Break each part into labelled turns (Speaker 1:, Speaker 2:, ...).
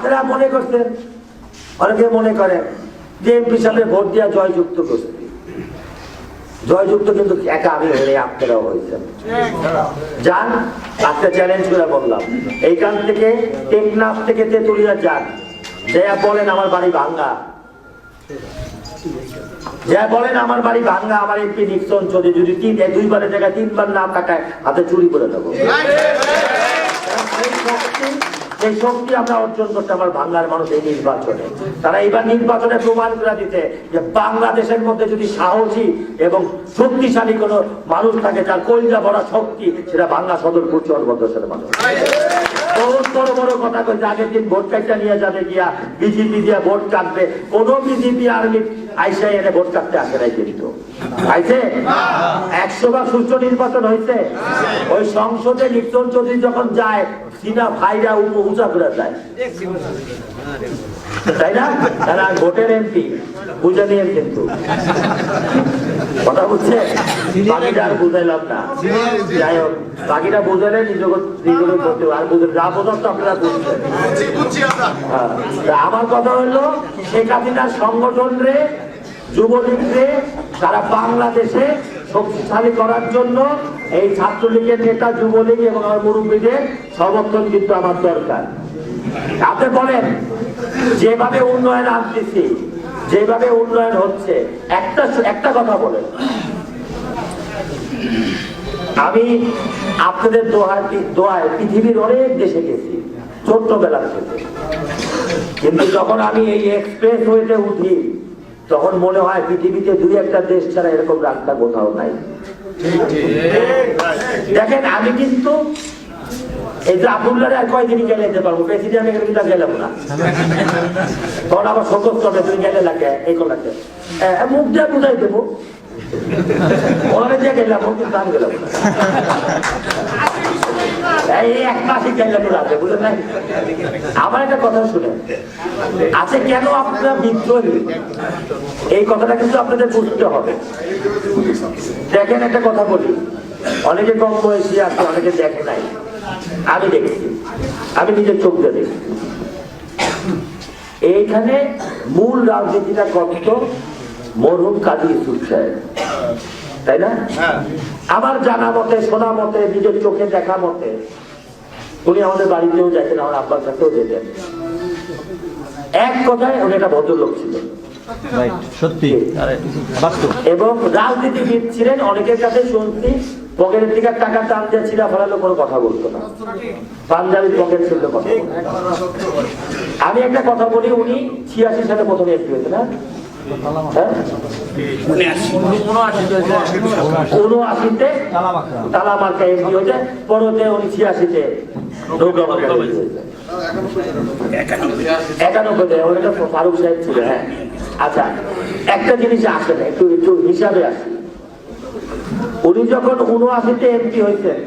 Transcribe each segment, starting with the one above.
Speaker 1: আপনারা মনে করছেন অনেকে মনে করেন যে এমপি সাহেব ভোট দেওয়া জয়যুক্ত করছে। জয়যুক্ত কিন্তু একা আমি হলে আপনারাও হয়েছেন। যান আজকে চ্যালেঞ্জ করে বললাম। এইখান থেকে টেকনাফ থেকে তেতুলিয়া যান। যা বলেন আমার বাড়ি ভাঙ্গা। যা বলেন আমার বাড়ি ভাঙ্গা আমার এমপি নিক্সন চলে যদি তিন দুইবারের জায়গায় তিনবার না টাকায় হাতে চুরি করে দেবো। সেই শক্তি- আমরা অর্জন করতে আমার বাংলার মানুষ এই নির্বাচনে, তারা এবার নির্বাচনে প্রমাণ করে দিতে যে বাংলাদেশের মধ্যে যদি সাহসী এবং শক্তিশালী কোনো মানুষ থাকে যার কলিজা ভরা শক্তি সেটা বাংলা সদর সদরপুর চরবদ্দেশের মানুষ। ভোট কাটটা নিয়ে যাবে গিয়া বিজেপি দিয়ে ভোট কাটবে আর্মি ভোট কাটতে আসে কিন্তু। একশো বার সুষ্ঠু নির্বাচন হয়েছে ওই সংসদে নির্বাচন চৌধুরী যখন যায় চীনা ভাইরা উঁচা করে যায় তাই না? তারা ভোটের এমপি বুঝে নিয়েন কিন্তু। কথা বুঝছে বাকিটা আর বুঝাইলাম না। যাই হোক, বাকিটা বুঝালে নিজেকে নিজেকে হবে। আর বুঝে যা বোঝার তো আপনারা বুঝছেন হ্যাঁ। আমার কথা হলো, শেখ হাসিনার সংগঠন রে, যুবলীগ রে তারা বাংলাদেশে শক্তিশালী করার জন্য এই ছাত্রলীগের নেতা, যুবলীগ এবং আমার মুরব্বীদের সমর্থন কিন্তু আমার দরকার। আপনি বলেন, যেভাবে উন্নয়ন আনতেছি, যেভাবে উন্নয়ন হচ্ছে, একটা একটা কথা বলেন। আমি আপনাদের দোহায় দোয়ায় পৃথিবীর অনেক দেশে গেছি ছোট্টবেলা থেকে। কিন্তু যখন আমি এই এক্সপ্রেস ওয়েতে উঠি, তখন মনে হয় পৃথিবীতে দুই একটা দেশ ছাড়া এরকম রাস্তা কোথাও নাই। দেখেন, আমি কিন্তু এই যে পারব? বেশি গেলাম না। মুখ দেবো। কিন্তু এই এক না আমার একটা কথা শুনে আছে কেন আপনারা বিদ্রোহী? এই কথাটা কিন্তু আপনাদের বুঝতে হবে। দেখেন একটা কথা বলি। অনেকে কম বয়সী আছে অনেকে দেখে নাই। আমি দেখছি। আমি নিজের চোখ দিয়ে দেখছি। এইখানে মূল রাজনীতিটা করত মরহুম কাজী ইসুফ সাহেব। তাই না? আমার জানা মতে শোনা মতে নিজের চোখে দেখা মতে উনি আমাদের বাড়িতেও যেতেন আমার আব্বার কাছেও যেতেন। এক কথায় উনি একটা ভদ্রলোক ছিলেন।
Speaker 2: সত্যি। আরে
Speaker 1: এবং রাজনীতিবিদ ছিলেন অনেকের কাছে শুনছি পকেটের দিকে টাকা টান দিয়ে ছিঁড়া ফেলালো কোনো কথা বলতো না। পাঞ্জাবি পকেট ছিল কথা আমি একটা কথা বলি উনি ছিয়াশি সালে প্রথমে একটু হয়েছে না? হ্যাঁ? উনআশিতে তালা এমপি হয়েছে পরতে উনি ছিয়াশিতে MP হয়েছে। ফারুক সাহেব ছিল হ্যাঁ। আচ্ছা একটা জিনিস আসে না একটু একটু হিসাবে আসে উনি যখন উনআশিতে এমপি হয়েছেন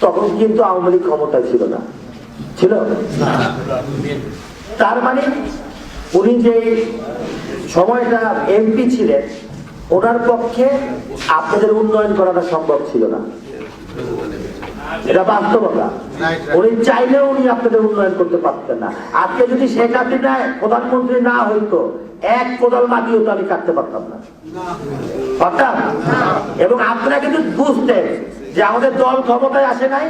Speaker 1: তখন কিন্তু আওয়ামী লীগ ক্ষমতায় ছিল না। ছিল? তার মানে উনি যে সময়টা এমপি ছিলেন ওনার পক্ষে আপনাদের উন্নয়ন করাটা সম্ভব ছিল না। এটা বাস্তবতা উনি চাইলেও উনি আপনাদের উন্নয়ন করতে পারতেন না। আজকে যদি শেখ হাসিনা প্রধানমন্ত্রী না হইতো এক কোদাল মাটিও তো আমি কাটতে পারতাম না। পারতাম এবং আপনারা কিন্তু বুঝতেন যে আমাদের দল ক্ষমতায় আসে নাই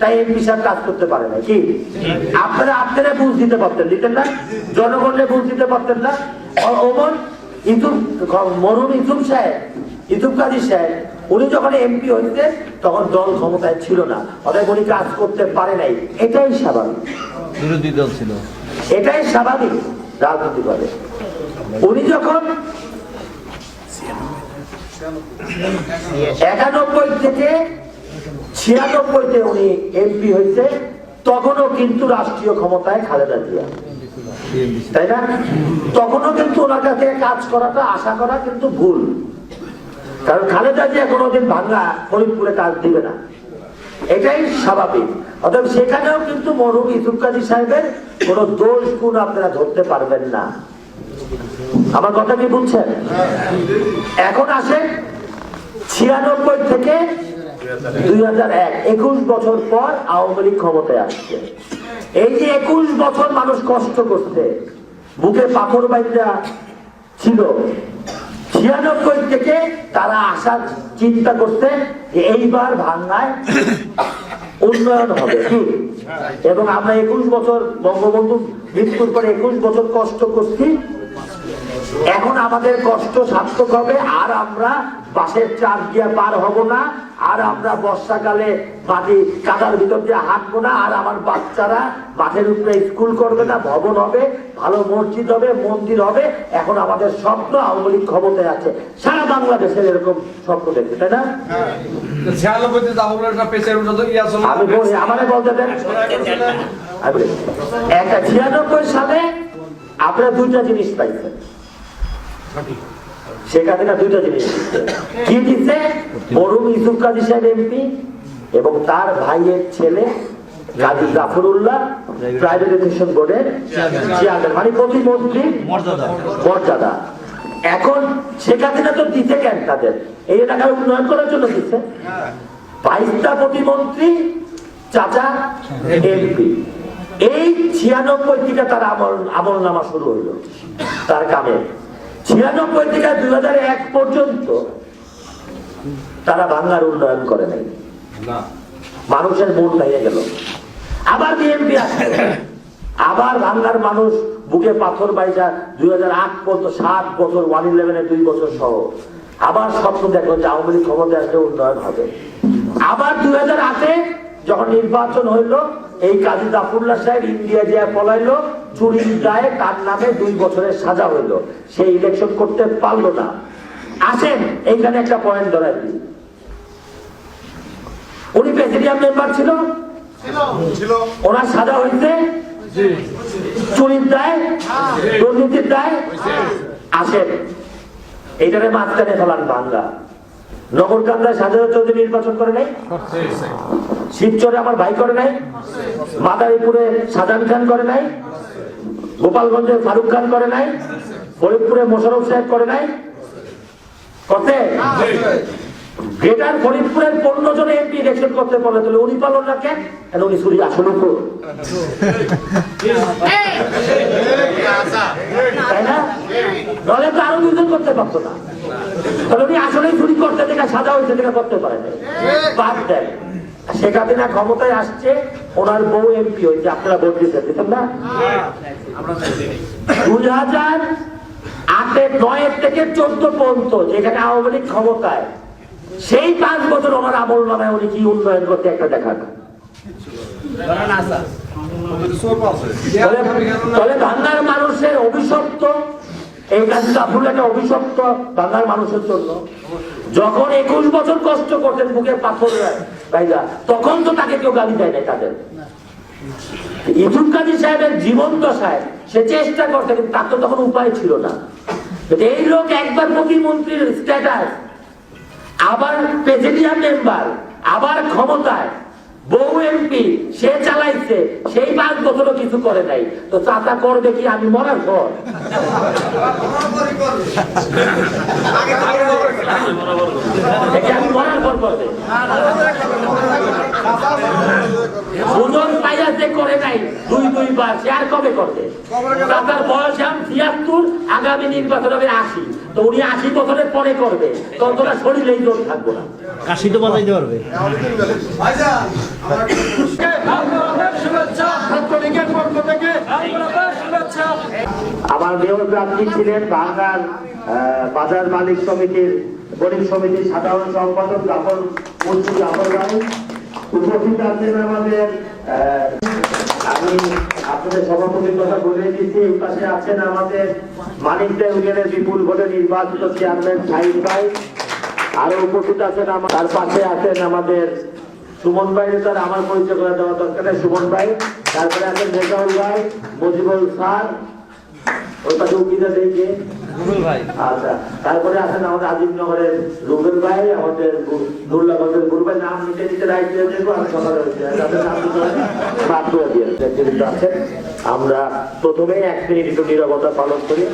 Speaker 1: তাই বিষয় কাজ করতে পারে না কি? আপনারা আপনারা বুঝ দিতে পারতেন দিতেন না? জনগণে বুঝ দিতে পারতেন না? ওমর ইতুব সাহেব ইতুব কাজী সাহেব উনি যখন এমপি হইতেন তখন দল ক্ষমতায় ছিল না। অতএব উনি কাজ করতে পারে নাই। এটাই স্বাভাবিক।
Speaker 2: বিরোধী দল ছিল।
Speaker 1: এটাই স্বাভাবিক রাজনীতি করে উনি যখন একানব্বই থেকে ছিয়ানব্বইতে উনি এমপি হয়েছে, তখনও কিন্তু রাষ্ট্রীয় ক্ষমতায় খালেদা জিয়া। তাই না? তখনও কিন্তু ওনার কাছে কাজ করাটা, আশা করা কিন্তু ভুল। কারণ খালেদা জিয়া কোনোদিন ভাঙ্গা ফরিদপুরে কাজ দিবে না। এটাই স্বাভাবিক। অতএব সেখানেও কিন্তু মরহুম ইসুফ কাজী সাহেবের কোনো দোষ গুণ আপনারা ধরতে পারবেন না। আমার কথা কি বুঝছেন? এখন আসে ছিয়ানব্বই থেকে দুই হাজার এক, একুশ বছর পর আওয়ামী লীগ ক্ষমতায় আসছে। এই যে একুশ বছর মানুষ কষ্ট করছে, বুকে পাথর বাইরা ছিল, ছিয়ানব্বই থেকে তারা আসার চিন্তা করছে এইবার ভাঙ্গায় উন্নয়ন হবে। কি? এবং আমরা একুশ বছর বঙ্গবন্ধু মৃত্যুর পরে একুশ বছর কষ্ট করছি। এখন আমাদের কষ্ট সার্থক হবে আর আমরা বাসের চাপ দিয়ে পার হব না আর আমরা বর্ষাকালে মাটি কাদার ভিতর দিয়ে হাঁটবো না আর আমার বাচ্চারা মাঠের উপরে স্কুল করবে না ভবন হবে ভালো মসজিদ হবে মন্দির হবে এখন আমাদের স্বপ্ন আওয়ামী লীগ ক্ষমতায় আছে। সারা বাংলাদেশের এরকম স্বপ্ন দেখছে তাই না?
Speaker 3: চলল
Speaker 1: আমি বলি আমারে বলতে দেন। একটা ছিয়ানব্বই সালে আপনারা দুইটা জিনিস পাইছেন। শেখ হাসিনা দুইটা জিনিস। কি দিচ্ছে মরুম ইউসুফ কাজী সাহেব এমপি এবং তার ভাইয়ের ছেলে গাজী জাফরুল্লাহ প্রাইভেটাইজেশন বোর্ডের চেয়ারম্যান মানে প্রতিমন্ত্রী
Speaker 2: মর্যাদা।
Speaker 1: এখন শেখ হাসিনা তো দিতে কেন তাদের? এই এলাকার উন্নয়ন করার জন্য দিচ্ছে বাইশটা প্রতিমন্ত্রী চাচা এমপি। এই ছিয়ানব্বই থেকে তার আমল আমল নামা শুরু হইল তার কামে। ছিয়ানব্বই থেকে দুই হাজার এক পর্যন্ত তারা বাংলার উন্নয়ন করে নাই। মানুষের মন ভেঙে গেল। আবার বিএনপি আসে আবার বাংলার মানুষ বুকে পাথর বাইজা দুই হাজার আট পর্যন্ত সাত বছর ওয়ান ইলেভেনের দুই বছর সহ। আবার স্বপ্ন দেখো যে আওয়ামী লীগ ক্ষমতা আসলে উন্নয়ন হবে। আবার দুই হাজার আটে যখন নির্বাচন হইল এই কাজী জাফরুল্লাহ সাহেব ইন্ডিয়া দিয়ে পলাইলো চুরির দায়ে তার নামে দুই বছরের সাজা হইল। সে ইলেকশন করতে পারল না। আসেন এইখানে একটা পয়েন্ট ধরাই দিই। উনি প্রেসিডিয়াম মেম্বার ছিল? ওনার সাজা হয়েছে চুরির দায়? দুর্নীতির দায়? আসেন এইটারে মাঝখানে ফেলান বাংলা। নগরকান্দায় সাজা চৌধুরী নির্বাচন করে নাই? শিবচরে আমার ভাই করে নাই, মাদারীপুরে সাজান খান করে নাই, গোপালগঞ্জে ফারুক খান করে নাই, ফরিদপুরে মোশারফ সাহেব করে নাই। করতে? গ্রেটার ফরিদপুরের পনেরো জন এমপি ইলেকশন করতে পারলে তাহলে উনি পালন না কেন কেন উনি চুরি আসন তাই না? নাহলে তো আরও দুজন করতে পারতো না। তাহলে উনি আসলেই চুরি করতে দেখা সাজা হয়েছে দেখা করতে পারে বাদ দেন। শেখ হাসিনা ক্ষমতায় আসছে ওনার বউ এমপি হয়েছে আপনারা ভোট দিতে দিতেন না? দুই হাজার আটের নয়ের থেকে চোদ্দ পর্যন্ত যেখানে আওয়ামী লীগ ক্ষমতায়, সেই পাঁচ বছর ওনার আমল নামায় উনি কি উন্নয়ন করতে একটা দেখান। তাহলে বাংলার মানুষের অভিশপ্ত, এই একটা অভিশপ্ত বাংলার মানুষের জন্য। যখন একুশ বছর কষ্ট করতেন বুকে পাথর ভাইরা তখন তো তাকে কেউ গালি দেয় না তাদের। ইসুফ কাজী সাহেবের জীবন দশায় সে চেষ্টা করতে কিন্তু তার তো তখন উপায় ছিল না। এই লোক একবার প্রতিমন্ত্রীর স্ট্যাটাস আবার প্রেসিডিয়াম মেম্বার আবার ক্ষমতায় বউ এমপি সে চালাইছে সেই পাঁচ বছরও কিছু করে নাই। তো চাচা করবে কি আমি মরার পর? আমি মরার পর করবে ওজন পাইয়া যে করে নাই সে আর কবে করবে? তার বয়স এখন ছিয়াত্তর আগামী নির্বাচন হবে আশি। তো উনি আশি বছরের পরে করবে। ততটা শরীরেই জোর থাকব না।
Speaker 2: কাশি তো বাজাইতে পারবে।
Speaker 1: আমার মেয়র প্রার্থী ছিলেন বাংলার আহ, বাজার মালিক সমিতির গরিব সমিতির সাধারণ সম্পাদক জাফর মুন্সি জাফর উপস্থিত আছেন আমাদের আমি আপনাদের সভাপতির কথা বলে দিচ্ছি পাশে আছেন আমাদের মানিকদা ইউনিয়নের বিপুল ভোটে নির্বাচিত চেয়ারম্যান সাহিদ ভাই। আরও উপস্থিত আছেন আমার তার পাশে আছেন আমাদের সুমন ভাই, তার আমার পরিচয় করে দেওয়া দরকার সুমন ভাই। তারপরে আছেন রেজাউল ভাই, মজিবুল স্যার ওই পাশে উকিদা দেখে।
Speaker 2: রুবেল ভাই।
Speaker 1: আচ্ছা তারপরে আমাদের আজিমনগরের রুবেল ভাই আমাদের দুর্লাগঞ্জের গুরু ভাই। নাম নিতে নিতে রাইট দিয়ে দেবো আমি সকালে হচ্ছে যাদের নাম দিতে হবে বাদ করে দিয়ে নেতৃবৃন্দ আছেন আমরা প্রথমেই এক মিনিট একটু নিরবতা পালন করি।